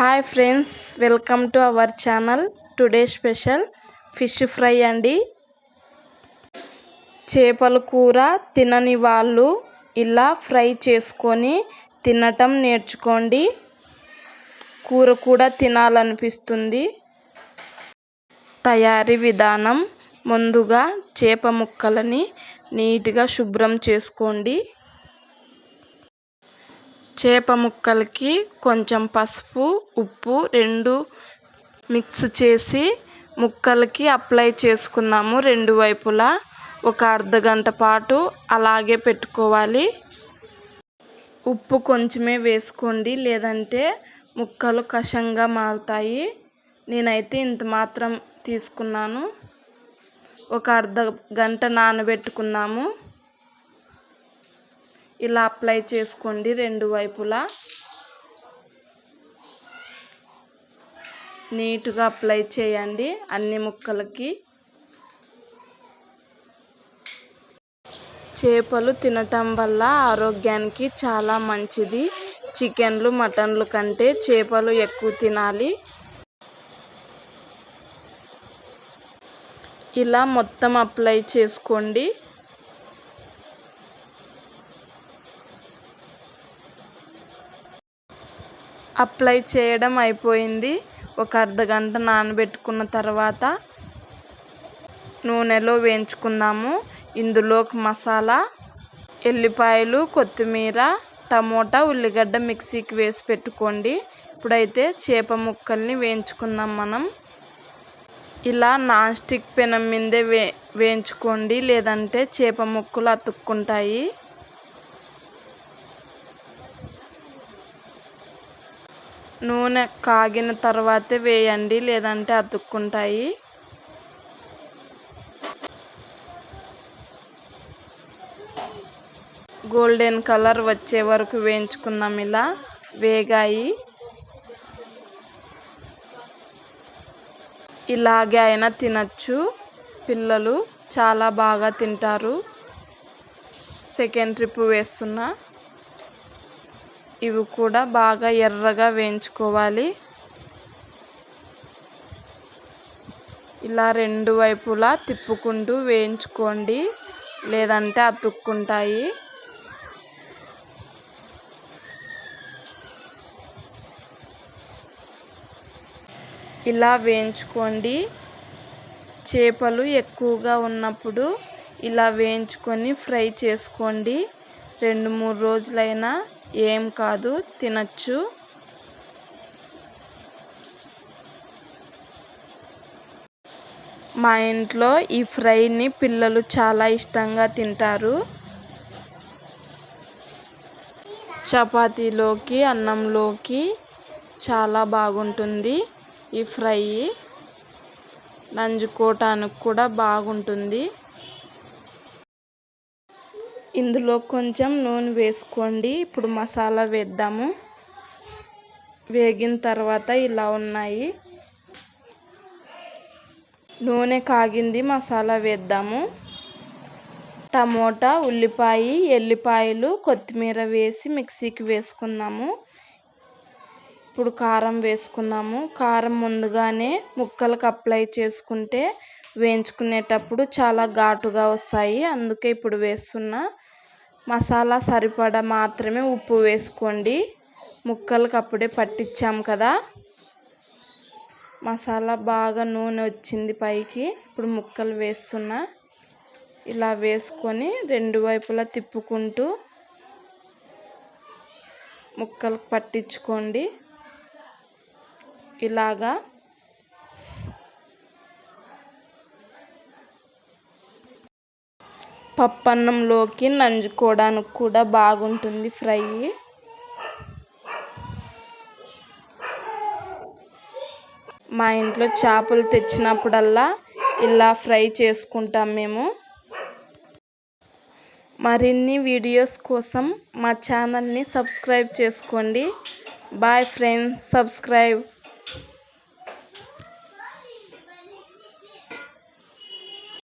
Hi friends welcome to our channel today special fish fry అండి. చేపల కూర తినని వాళ్ళు ఇలా ఫ్రై చేసుకొని తినటం నేర్చుకోండి. కూర కూడా తినాలనిపిస్తుంది. తయారీ విధానం ముందుగా చేప ముక్కలని నీట్గా శుభ్రం చేసుకోండి. చేప ముక్కలకి కొంచెం పసుపు ఉప్పు రెండు మిక్స్ చేసి ముక్కలకి అప్లై చేసుకున్నాము రెండు వైపులా. ఒక అర్ధగంట పాటు అలాగే పెట్టుకోవాలి. ఉప్పు కొంచెమే వేసుకోండి లేదంటే ముక్కలు కషంగా మారుతాయి నేనైతే ఇంత మాత్రం తీసుకున్నాను. ఒక అర్ధ గంట నానబెట్టుకున్నాము ఇలా అప్లై చేసుకోండి రెండు వైపులా. నీట్గా అప్లై చేయండి అన్ని ముక్కలకి. చేపలు తినటం వల్ల ఆరోగ్యానికి చాలా మంచిది. చికెన్లు మటన్లు కంటే చేపలు ఎక్కువ తినాలి. ఇలా మొత్తం అప్లై చేసుకోండి. అప్లై చేయడం అయిపోయింది. ఒక అర్ధ గంట నానబెట్టుకున్న తర్వాత నూనెలో వేయించుకుందాము. ఇందులోకి మసాలా ఎల్లిపాయలు కొత్తిమీర టమోటా ఉల్లిగడ్డ మిక్సీకి వేసి పెట్టుకోండి. ఇప్పుడైతే చేప ముక్కల్ని వేయించుకుందాం మనం. ఇలా నాన్ స్టిక్ పెనం మీదే వే వేయించుకోండి. లేదంటే చేప ముక్కలు అతుక్కుంటాయి. నూనె కాగిన తర్వాతే వేయండి లేదంటే అతుక్కుంటాయి. గోల్డెన్ కలర్ వచ్చే వరకు వేయించుకుందాం ఇలా. వేగాయి. ఇలాగే అయినా తినచ్చు. పిల్లలు చాలా బాగా తింటారు. సెకండ్ ట్రిప్ వేస్తున్నా. ఇవి కూడా బాగా ఎర్రగా వేయించుకోవాలి. ఇలా రెండు వైపులా తిప్పుకుంటూ వేయించుకోండి. లేదంటే అతుక్కుంటాయి. ఇలా వేయించుకోండి. చేపలు ఎక్కువగా ఉన్నప్పుడు ఇలా వేయించుకొని ఫ్రై చేసుకోండి. రెండు మూడు రోజులైనా ఏం కాదు తినచ్చు. మా ఇంట్లో ఈ ఫ్రైని పిల్లలు చాలా ఇష్టంగా తింటారు. చపాతీలోకి అన్నంలోకి చాలా బాగుంటుంది ఈ ఫ్రై. నంజుకోవటానికి కూడా బాగుంటుంది. ఇందులో కొంచెం నూనె వేసుకోండి. ఇప్పుడు మసాలా వేద్దాము. వేగిన తర్వాత ఇలా ఉన్నాయి. నూనె కాగింది మసాలా వేద్దాము. టమోటా ఉల్లిపాయ ఎల్లిపాయలు కొత్తిమీర వేసి మిక్సీకి వేసుకుందాము. ఇప్పుడు కారం వేసుకుందాము. కారం ముందుగానే ముక్కలకు అప్లై చేసుకుంటే వేయించుకునేటప్పుడు చాలా ఘాటుగా వస్తాయి. అందుకే ఇప్పుడు వేస్తున్నా మసాలా సరిపడా మాత్రమే ఉప్పు వేసుకోండి. ముక్కలకు అప్పుడే పట్టించాం కదా. మసాలా బాగా నూనె వచ్చింది పైకి. ఇప్పుడు ముక్కలు వేస్తున్నా ఇలా వేసుకొని రెండు వైపులా తిప్పుకుంటూ ముక్కలు పట్టించుకోండి. ఇలాగా పప్పన్నంలోకి నంజుకోవడానికి కూడా బాగుంటుంది ఫ్రై. మా ఇంట్లో చేపలు తెచ్చినప్పుడల్లా ఇలా ఫ్రై చేసుకుంటాం మేము. మరిన్ని వీడియోస్ కోసం మా ఛానల్ని సబ్స్క్రైబ్ చేసుకోండి. Bye friends subscribe.